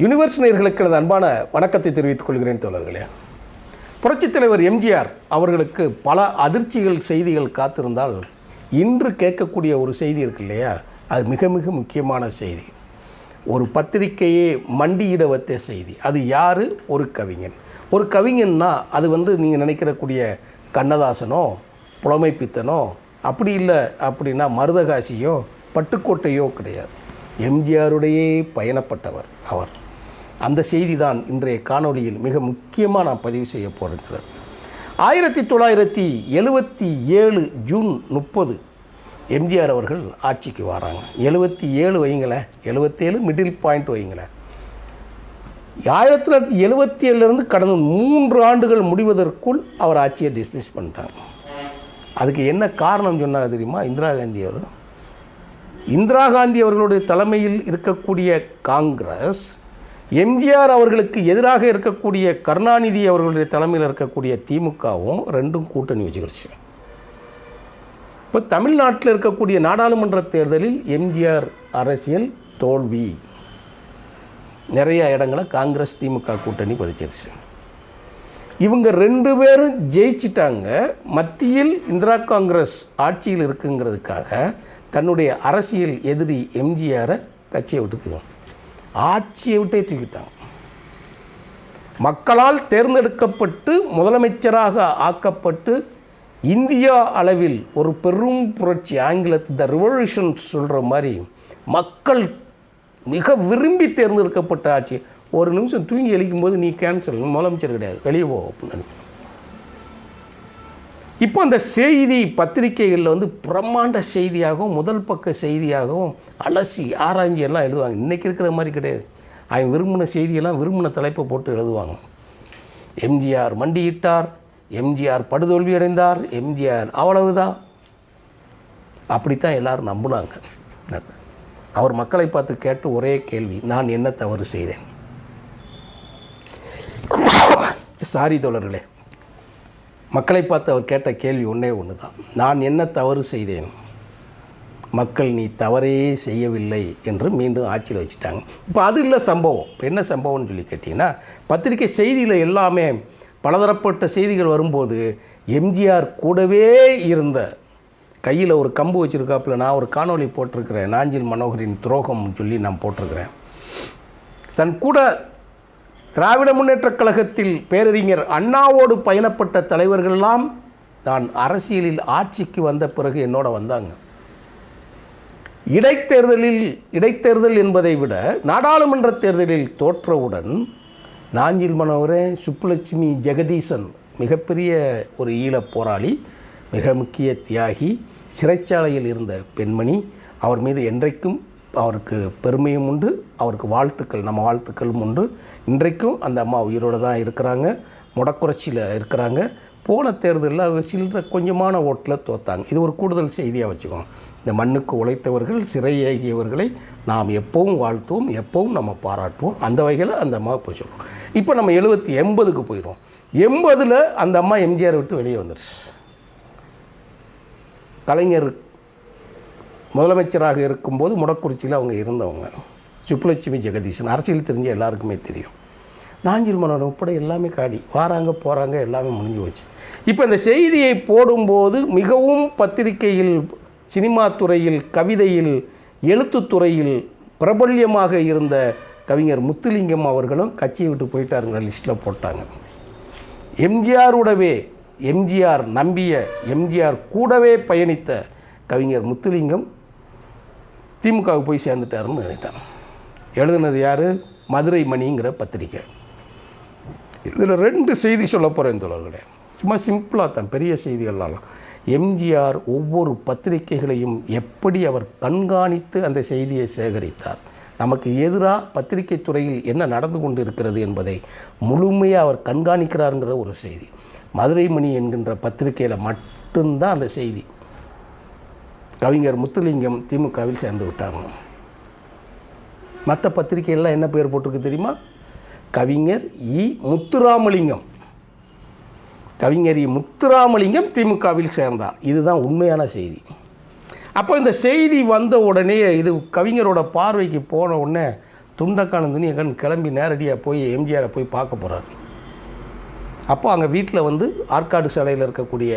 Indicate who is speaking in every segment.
Speaker 1: Universe நேர்களுக்கு எனது அன்பான வணக்கத்தை தெரிவித்துக் கொள்கிறேன் தோழர்களே. புரட்சித் தலைவர் எம்ஜிஆர் அவர்களுக்கு பல அதிர்ச்சிகள் செய்திகள் காத்திருந்தால் இன்று கேட்கக்கூடிய ஒரு செய்தி இருக்கு இல்லையா? அது மிக மிக முக்கியமான செய்தி. ஒரு பத்திரிக்கையே மண்டியிட வைத்த செய்தி. அது யார்? ஒரு கவிஞன். ஒரு கவிஞன்னா அது வந்து நீங்கள் நினைக்கிறக்கூடிய கண்ணதாசனோ புலமை பித்தனோ அப்படி இல்லை அப்படின்னா மருதகாசியோ பட்டுக்கோட்டையோ கிடையாது. எம்ஜிஆருடையே பயணப்பட்டவர் அவர். அந்த செய்தி தான் இன்றைய காணொளியில் மிக முக்கியமாக நான் பதிவு செய்ய போகிறேன் ஆயிரத்தி தொள்ளாயிரத்தி எழுபத்தி ஏழு ஜூன் முப்பது எம்ஜிஆர் அவர்கள் ஆட்சிக்கு வராங்க. எழுபத்தி ஏழு வைங்களேன் எழுபத்தேழு மிடில் பாயிண்ட் வைங்களேன் ஆயிரத்தி தொள்ளாயிரத்தி எழுபத்தி ஏழுலேருந்து கடந்த மூன்று ஆண்டுகள் முடிவதற்குள் அவர் ஆட்சியை டிஸ்மிஸ் பண்ணிட்டாங்க. அதுக்கு என்ன காரணம் சொன்னாங்க தெரியுமா? இந்திரா காந்தி அவர் இந்திரா காந்தி அவர்களுடைய தலைமையில் இருக்கக்கூடிய காங்கிரஸ் எம்ஜிஆர் அவர்களுக்கு எதிராக இருக்கக்கூடிய கருணாநிதி அவர்களுடைய தலைமையில் இருக்கக்கூடிய திமுகவும் ரெண்டும் கூட்டணி வச்சுக்கிடுச்சு இப்போ தமிழ்நாட்டில் இருக்கக்கூடிய நாடாளுமன்ற தேர்தலில் எம்ஜிஆர் அரசியல் தோல்வி. நிறைய இடங்களை காங்கிரஸ் திமுக கூட்டணி படிச்சிருச்சு இவங்க ரெண்டு பேரும் ஜெயிச்சிட்டாங்க. மத்தியில் இந்திரா காங்கிரஸ் ஆட்சியில் இருக்குங்கிறதுக்காக தன்னுடைய அரசியல் எதிரி எம்ஜிஆரை கட்சியை விட்டு ஆட்சியை விட்டே தூக்கிட்டாங்க மக்களால் தேர்ந்தெடுக்கப்பட்டு முதலமைச்சராக ஆக்கப்பட்டு இந்தியா அளவில் ஒரு பெரும் புரட்சி ஆங்கிலத்தில் த ரிவல்யூஷன் சொல்கிற மாதிரி மக்கள் மிக விரும்பி தேர்ந்தெடுக்கப்பட்ட ஆட்சி ஒரு நிமிஷம் தூங்கி எழுக்கும் போது நீ கேன்சல் முதலமைச்சர் கிடையாது வெளியே போ அப்படின்னு நினைக்கிறேன். இப்போ அந்த செய்தி பத்திரிகைகளில் வந்து பிரம்மாண்ட செய்தியாகவும் முதல் பக்க செய்தியாகவும் அலசி ஆராய்ஞ்சி எல்லாம் எழுதுவாங்க. இன்றைக்கி இருக்கிற மாதிரி கிடையாது. அவன் விரும்பின செய்தியெல்லாம் விரும்பின தலைப்பை போட்டு எழுதுவாங்க. எம்ஜிஆர் மண்டியிட்டார் எம்ஜிஆர் படுதோல்வி அடைந்தார் எம்ஜிஆர் அவ்வளவுதான். அப்படித்தான் எல்லாரும் நம்பினாங்க. அவர் மக்களை பார்த்து கேட்டு ஒரே கேள்வி நான் என்ன தவறு செய்தேன்? சாரி தோழர்களே. மக்களை பார்த்து அவர் கேட்ட கேள்வி ஒன்றே ஒன்று தான் நான் என்ன தவறு செய்தேன்? மக்கள் நீ தவறே செய்யவில்லை என்று மீண்டும் ஆட்சியில் வச்சுட்டாங்க. இப்போ அது இல்லை சம்பவம். இப்போ என்ன சம்பவம்னு சொல்லி கேட்டிங்கன்னா பத்திரிக்கை செய்தியில் எல்லாமே பலதரப்பட்ட செய்திகள் வரும்போது எம்ஜிஆர் கூடவே இருந்த கையில் ஒரு கம்பு வச்சுருக்காப்புல நான் ஒரு காணொளி போட்டிருக்கிறேன் நாஞ்சில் மனோகரின் துரோகம்னு சொல்லி நான் போட்டிருக்கிறேன். தன் கூட திராவிட முன்னேற்றக் கழகத்தில் பேரறிஞர் அண்ணாவோடு பயணப்பட்ட தலைவர்கள்லாம் நான் அரசியலில் ஆட்சிக்கு வந்த பிறகு என்னோட வந்தாங்க. இடைத்தேர்தலில் இடைத்தேர்தல் என்பதை விட நாடாளுமன்ற தேர்தலில் தோற்றவுடன் நாஞ்சில் மனோகரே சுப்புலட்சுமி ஜெகதீசன் மிகப்பெரிய ஒரு ஈழப் போராளி மிக முக்கிய தியாகி சிறைச்சாலையில் இருந்த பெண்மணி அவர் மீது என்றைக்கும் அவருக்கு பெருமையும் உண்டு அவருக்கு வாழ்த்துக்கள் நம்ம வாழ்த்துக்களும் உண்டு. இன்றைக்கும் அந்த அம்மா உயிரோடு தான் இருக்கிறாங்க முடக்குறைச்சியில் இருக்கிறாங்க. போன தேர்தலில் அவங்க சில்லற கொஞ்சமான ஓட்டில் தோத்தாங்க. இது ஒரு கூடுதல் செய்தியாக வச்சுக்கோங்க. இந்த மண்ணுக்கு உழைத்தவர்கள் சிறையாகியவர்களை நாம் எப்பவும் வாழ்த்துவோம் எப்பவும் நம்ம பாராட்டுவோம். அந்த வகையில் அந்த அம்மா போய் சொல்லுவோம் இப்போ நம்ம எழுபத்தி எண்பதுக்கு போயிடுவோம். எண்பதில் அந்த அம்மா எம்ஜிஆர் விட்டு வெளியே வந்துருச்சு. கலைஞர் முதலமைச்சராக இருக்கும்போது முடக்குறிச்சியில் அவங்க இருந்தவங்க. சுப்புலட்சுமி ஜெகதீசன் அரசியல் தெரிஞ்ச எல்லாருக்குமே தெரியும். நாஞ்சில் மன்னன் உட்பட எல்லாமே காடி வாராங்க போகிறாங்க எல்லாமே முடிஞ்சு போச்சு. இப்போ இந்த செய்தியை போடும்போது மிகவும் பத்திரிகையில் சினிமா துறையில் கவிதையில் எழுத்துத்துறையில் பிரபல்யமாக இருந்த கவிஞர் முத்துலிங்கம் அவர்களும் கட்சியை விட்டு போயிட்டாருங்கிற லிஸ்ட்டில் போட்டாங்க. எம்ஜிஆருடவே எம்ஜிஆர் நம்பிய எம்ஜிஆர் கூடவே பயணித்த கவிஞர் முத்துலிங்கம் திமுகவுக்கு போய் சேர்ந்துட்டாருன்னு நினைத்தான். எழுதுனது யார்? மதுரை மணிங்கிற பத்திரிக்கை. இதில் ரெண்டு செய்தி சொல்ல போகிறேன் தோழர்களே. சும்மா சிம்பிளாக தான் பெரிய செய்திகள்லாம் எம்ஜிஆர் ஒவ்வொரு பத்திரிகைகளையும் எப்படி அவர் கண்காணித்து அந்த செய்தியை சேகரித்தார்? நமக்கு எதிராக பத்திரிகை துறையில் என்ன நடந்து கொண்டு இருக்கிறது என்பதை முழுமையாக அவர் கண்காணிக்கிறாருங்கிற ஒரு செய்தி. மதுரை மணி என்கின்ற பத்திரிகையில் மட்டும்தான் அந்த செய்தி. கவிஞர் முத்துலிங்கம் திமுகவில் சேர்ந்து விட்டாங்க. மற்ற பத்திரிகையெல்லாம் என்ன பேர் போட்டிருக்கு தெரியுமா? கவிஞர் இ. முத்துராமலிங்கம். கவிஞர் இ. முத்துராமலிங்கம் திமுகவில் சேர்ந்தார். இதுதான் உண்மையான செய்தி. அப்போ இந்த செய்தி வந்த உடனே இது கவிஞரோட பார்வைக்கு போன உடனே துண்டக்கானந்தினி எங்கன்னு கிளம்பி நேரடியாக போய் எம்ஜிஆரை போய் பார்க்க போகிறார் அப்போ அங்கே வீட்டில் வந்து ஆற்காடு சாலையில் இருக்கக்கூடிய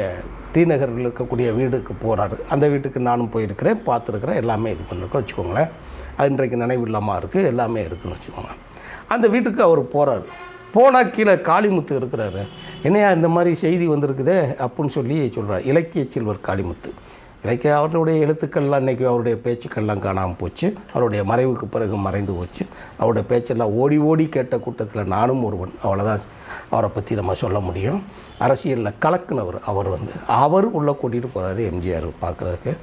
Speaker 1: டிநகரில் இருக்கக்கூடிய வீடுக்கு போகிறாரு அந்த வீட்டுக்கு நானும் போயிருக்கிறேன். பார்த்துருக்குறேன். எல்லாமே இது பண்ணிருக்கோம். வச்சுக்கோங்களேன். அது இன்றைக்கு நினைவு இல்லாமல் இருக்குது எல்லாமே இருக்குன்னு வச்சுக்கோங்க. அந்த வீட்டுக்கு அவர் போகிறாரு போனால் கீழே காளிமுத்து இருக்கிறாரு. என்னையா இந்த மாதிரி செய்தி வந்திருக்குதே? அப்புடின்னு சொல்லி சொல்கிறார் இலக்கிய செல்வர் காளிமுத்து. இலக்கிய அவருடைய எழுத்துக்கள்லாம் இன்றைக்கி அவருடைய பேச்சுக்கள்லாம் காணாமல் போச்சு. அவருடைய மறைவுக்கு பிறகு மறைந்து போச்சு. அவருடைய பேச்செல்லாம் ஓடி ஓடி கேட்ட கூட்டத்தில் நானும் ஒருவன். அவ்வளோதான் அவரை பற்றி நம்ம சொல்ல முடியும். அரசியலில் கலக்குனவர் அவர் வந்து. அவர் உள்ளே கூட்டிகிட்டு போகிறாரு எம்ஜிஆர் பார்க்குறதுக்கு.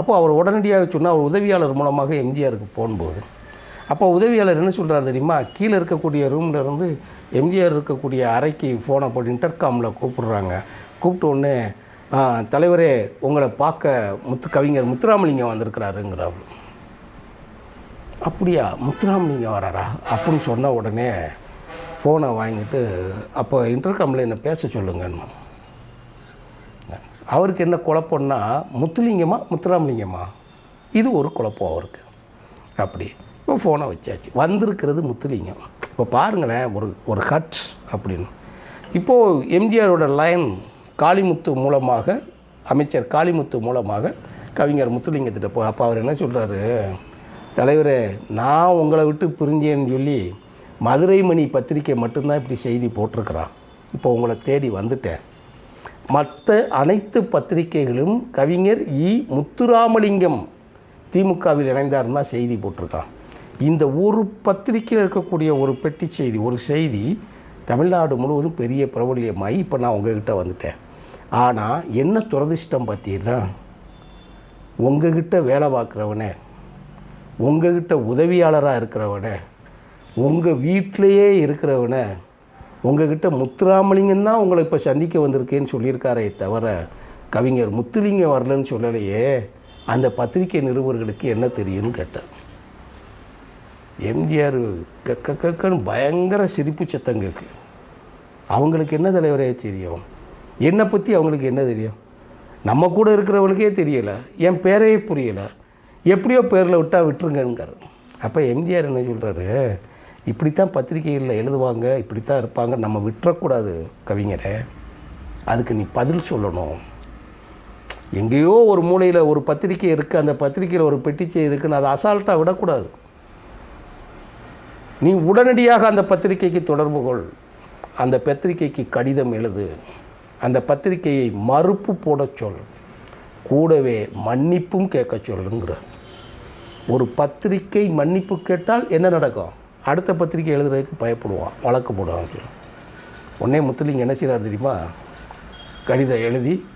Speaker 1: அப்போ அவர் உடனடியாக சொன்னால் அவர் உதவியாளர் மூலமாக எம்ஜிஆருக்கு போகும்போது அப்போ உதவியாளர் என்ன சொல்கிறார் தெரியுமா? கீழே இருக்கக்கூடிய ரூமில் இருந்து எம்ஜிஆர் இருக்கக்கூடிய அறைக்கு ஃபோனை போட்டு இன்டர்காமில் கூப்பிடுறாங்க. கூப்பிட்ட உடனே தலைவரே உங்களை பார்க்க முத்து கவிஞர் முத்துராமலிங்கம் வந்திருக்கிறாருங்கிறாரு. அப்படியா முத்துராமலிங்கம் வராரா? அப்படின்னு சொன்ன உடனே ஃபோனை வாங்கிட்டு அப்போ இன்டர்காமில் என்ன பேச சொல்லுங்கன்னு. அவருக்கு என்ன குழப்பம்னா முத்துலிங்கமா முத்துராமலிங்கமா? இது ஒரு குழப்பம் அவருக்கு. அப்படி இப்போ ஃபோனை வச்சாச்சு. வந்திருக்கிறது முத்துலிங்கம். இப்போ பாருங்களேன் ஒரு ஒரு ஹட்ஸ் அப்படின்னு. இப்போது எம்ஜிஆரோட லைன் காளிமுத்து மூலமாக அமைச்சர் காளிமுத்து மூலமாக கவிஞர் முத்துலிங்கத்திட்ட போ அப்போ அவர் என்ன சொல்கிறாரு தலைவரே நான் உங்களை விட்டு பிரிஞ்சேன்னு சொல்லி மதுரை மணி பத்திரிக்கை மட்டும்தான் இப்படி செய்தி போட்டிருக்கிறான் இப்போ உங்களை தேடி வந்துட்டேன். மற்ற அனைத்து பத்திரிகைகளும் கவிஞர் இ. முத்துராமலிங்கம் திமுகவில் இணைந்தாருன்னா செய்தி போட்டிருக்கான் இந்த ஒரு பத்திரிக்கையில் இருக்கக்கூடிய ஒரு பெட்டி செய்தி ஒரு செய்தி தமிழ்நாடு முழுவதும் பெரிய பிரபல்யமாகி இப்போ நான் உங்ககிட்ட வந்துட்டேன். ஆனால் என்ன துரதிர்ஷ்டம் பார்த்தீங்கன்னா உங்ககிட்ட வேலை பார்க்குறவனே உங்ககிட்ட உதவியாளராக இருக்கிறவனே உங்கள் வீட்டிலையே இருக்கிறவனை உங்ககிட்ட முத்துராமலிங்கம் தான் உங்களை இப்போ சந்திக்க வந்திருக்கேன்னு சொல்லியிருக்காரே தவிர கவிஞர் முத்துலிங்கம் வரலன்னு சொல்லலையே அந்த பத்திரிகை நிருபர்களுக்கு என்ன தெரியும்னு கேட்டேன் எம்ஜிஆர் கக்க கக்கன்னு பயங்கர சிரிப்பு சத்தம் கேட்கு அவங்களுக்கு என்ன தலைவரே தெரியும் என்னை பற்றி அவங்களுக்கு என்ன தெரியும்? நம்ம கூட இருக்கிறவனுக்கே தெரியலை. என் பேரே புரியலை. எப்படியோ பேரில் விட்டால் விட்டுருங்கிறார் அப்போ எம்ஜிஆர் என்ன சொல்கிறாரு இப்படித்தான் பத்திரிகைகளில் எழுதுவாங்க இப்படித்தான் இருப்பாங்க. நம்ம விட்டுறக்கூடாது கவிஞரை. அதுக்கு நீ பதில் சொல்லணும். எங்கேயோ ஒரு மூலையில் ஒரு பத்திரிக்கை இருக்குது அந்த பத்திரிக்கையில் ஒரு பெட்டிச்சை இருக்குன்னு அதை அசால்ட்டாக விடக்கூடாது. நீ உடனடியாக அந்த பத்திரிக்கைக்கு தொடர்பு கொள். அந்த பத்திரிக்கைக்கு கடிதம் எழுது. அந்த பத்திரிக்கையை மறுப்பு போடச் சொல். கூடவே மன்னிப்பும் கேட்க சொல்லுங்கிறார். ஒரு பத்திரிக்கை மன்னிப்பு கேட்டால் என்ன நடக்கும்? அடுத்த பத்திரிக்கை எழுதுறதுக்கு பயப்படுவான் வழக்கு போடுவாங்க உடனே முத்துலிங்கம் என்ன செய்கிறார் தெரியுமா? கடிதம் எழுதி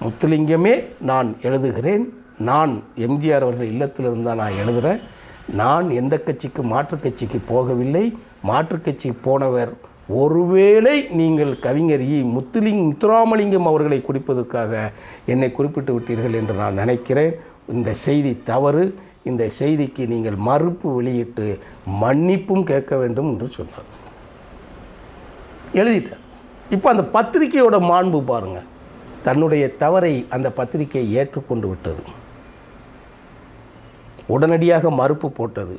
Speaker 1: முத்துலிங்கமே நான் எழுதுகிறேன். நான் எம்ஜிஆர் அவர்கள் இல்லத்தில் இருந்தால் நான் எழுதுகிறேன் நான் எந்த கட்சிக்கு மாற்றுக் கட்சிக்கு போகவில்லை. மாற்றுக் கட்சி போனவர் ஒருவேளை நீங்கள் கவிஞர் இ முத்துலிங் முத்துராமலிங்கம் அவர்களை குறிப்பதற்காக என்னை குறிப்பிட்டு விட்டீர்கள் என்று நான் நினைக்கிறேன். இந்த செய்தி தவறு. இந்த செய்திக்கு நீங்கள் மறுப்பு வெளியிட்டு மன்னிப்பும் கேட்க வேண்டும் என்று சொன்னார். எழுதிட்டார். இப்போ அந்த பத்திரிகையோட மாண்பு பாருங்கள் தன்னுடைய தவறை அந்த பத்திரிகை ஏற்றுக்கொண்டு விட்டது. உடனடியாக மறுப்பு போட்டது.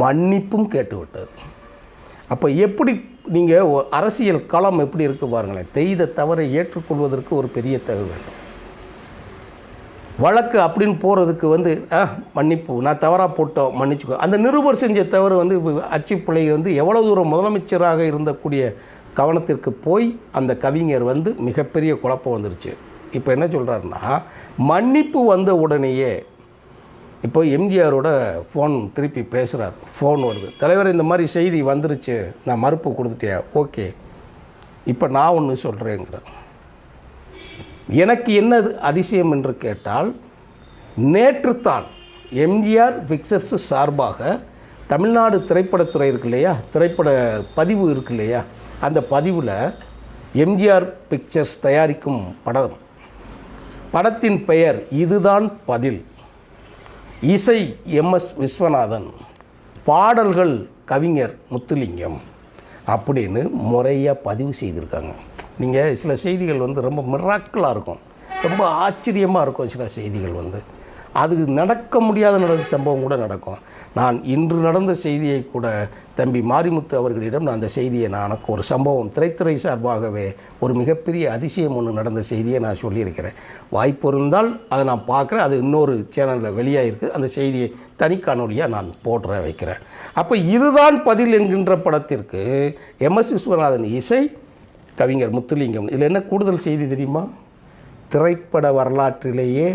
Speaker 1: மன்னிப்பும் கேட்டுவிட்டது அப்போ எப்படி நீங்கள் அரசியல் களம் எப்படி இருக்குது பாருங்களேன். தெய்த தவறை ஏற்றுக்கொள்வதற்கு ஒரு பெரிய தகவல் வேண்டும் வழக்கு அப்படின்னு போகிறதுக்கு வந்து ஆ மன்னிப்பு. நான் தவறாக போட்டோம் மன்னிச்சுக்கோ. அந்த நிருபர் செஞ்ச தவறு வந்து அச்சுப்பிள்ளை வந்து எவ்வளோ தூரம் முதலமைச்சராக இருந்தக்கூடிய கவனத்திற்கு போய் அந்த கவிஞர் வந்து மிகப்பெரிய குழப்பம் வந்துருச்சு. இப்போ என்ன சொல்கிறாருன்னா மன்னிப்பு வந்த உடனேயே இப்போ எம்ஜிஆரோட ஃபோன் திருப்பி பேசுகிறார் ஃபோன் வருது. தலைவர் இந்த மாதிரி செய்தி வந்துருச்சு. நான் மறுப்பு கொடுத்துட்டியா ஓகே. இப்போ நான் ஒன்று சொல்கிறேங்கிறேன் எனக்கு என்ன அதிசயம் என்று கேட்டால் நேற்றுத்தான் எம்ஜிஆர் பிக்சர்ஸ் சார்பாக தமிழ்நாடு திரைப்படத்துறை இருக்கு இல்லையா? திரைப்பட பதிவு இருக்கு இல்லையா? அந்த பதிவில் எம்ஜிஆர் பிக்சர்ஸ் தயாரிக்கும் படம். படத்தின் பெயர் இதுதான் பதில். இசை எம்எஸ் விஸ்வநாதன் பாடல்கள் கவிஞர் முத்துலிங்கம் அப்படின்னு முறையாக பதிவு செய்திருக்காங்க. நீங்கள் சில செய்திகள் வந்து ரொம்ப மிராக்கலாக இருக்கும். ரொம்ப ஆச்சரியமாக இருக்கும் சில செய்திகள் வந்து. அது நடக்க முடியாத நடந்த சம்பவம் கூட நடக்கும். நான் இன்று நடந்த செய்தியை கூட தம்பி மாரிமுத்து அவர்களிடம் நான் அந்த செய்தியை நான் எனக்கு ஒரு சம்பவம் திரைத்துறை சார்பாகவே ஒரு மிகப்பெரிய அதிசயம் ஒன்று நடந்த செய்தியை நான் சொல்லியிருக்கிறேன். வாய்ப்பு இருந்தால் அதை நான் பார்க்குறேன். அது இன்னொரு சேனலில் வெளியாகிருக்கு அந்த செய்தியை தனி காணொலியாக நான் போடுறேன் வைக்கிறேன். அப்போ இதுதான் பதில் என்கின்ற படத்திற்கு எம்எஸ் விஸ்வநாதன் இசை கவிஞர் முத்துலிங்கம். இதில் என்ன கூடுதல் செய்தி தெரியுமா? திரைப்பட வரலாற்றிலேயே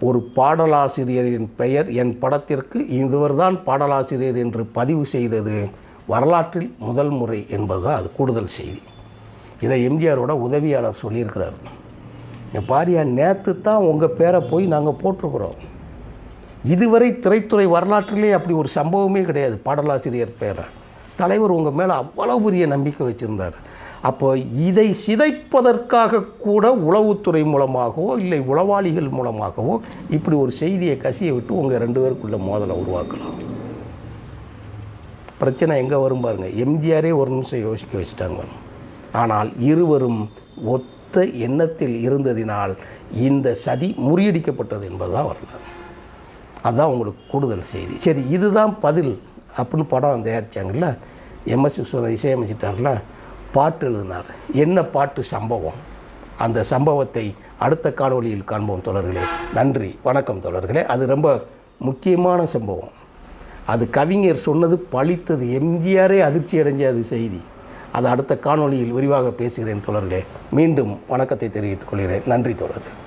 Speaker 1: ஒரு பாடலாசிரியரின் பெயர் என் படத்திற்கு இதுவர்தான் பாடலாசிரியர் என்று பதிவு செய்தது. வரலாற்றில் முதல் முறை என்பதுதான் அது கூடுதல் செய்தி. இதை எம்ஜிஆரோட உதவியாளர் சொல்லியிருக்கிறார். என் பாரியா நேற்று தான் உங்கள் பேரை போய் நாங்கள் போட்டிருக்கிறோம். இதுவரை திரைத்துறை வரலாற்றிலே அப்படி ஒரு சம்பவமே கிடையாது பாடலாசிரியர் பேரை. தலைவர் உங்கள் மேலே அவ்வளோ பெரிய நம்பிக்கை வச்சுருந்தார். அப்போ இதை சிதைப்பதற்காக கூட உளவுத்துறை மூலமாகவோ இல்லை உளவாளிகள் மூலமாகவோ இப்படி ஒரு செய்தியை கசிய விட்டு உங்கள் ரெண்டு பேருக்குள்ள மோதலை உருவாக்கலாம். பிரச்சனை எங்கே வரும் பாருங்கள் எம்ஜிஆரே ஒரு நிமிஷம் யோசிக்க வச்சுட்டாங்க. ஆனால் இருவரும் ஒத்த எண்ணத்தில் இருந்ததினால் இந்த சதி முறியடிக்கப்பட்டது என்பதுதான் வரலாறு. அதுதான் உங்களுக்கு கூடுதல் செய்தி. சரி இதுதான் பதில். அப்படின்னு படம் தயாரித்தாங்கல்ல எம்எஸ் விஸ்வநாத் இசையமைச்சிட்டார்ல? பாட்டு எழுதினார். என்ன பாட்டு சம்பவம்? அந்த சம்பவத்தை அடுத்த காணொளியில் காண்போம் தொடர்களே. நன்றி வணக்கம் தொடர்களே. அது ரொம்ப முக்கியமான சம்பவம். அது கவிஞர் சொன்னது பழித்தது. எம்ஜிஆரே அதிர்ச்சி அடைஞ்ச அது செய்தி. அது அடுத்த காணொளியில் விரிவாக பேசுகிறேன் தொடர்களே. மீண்டும் வணக்கத்தை தெரிவித்துக் கொள்கிறேன். நன்றி தொடர்களே.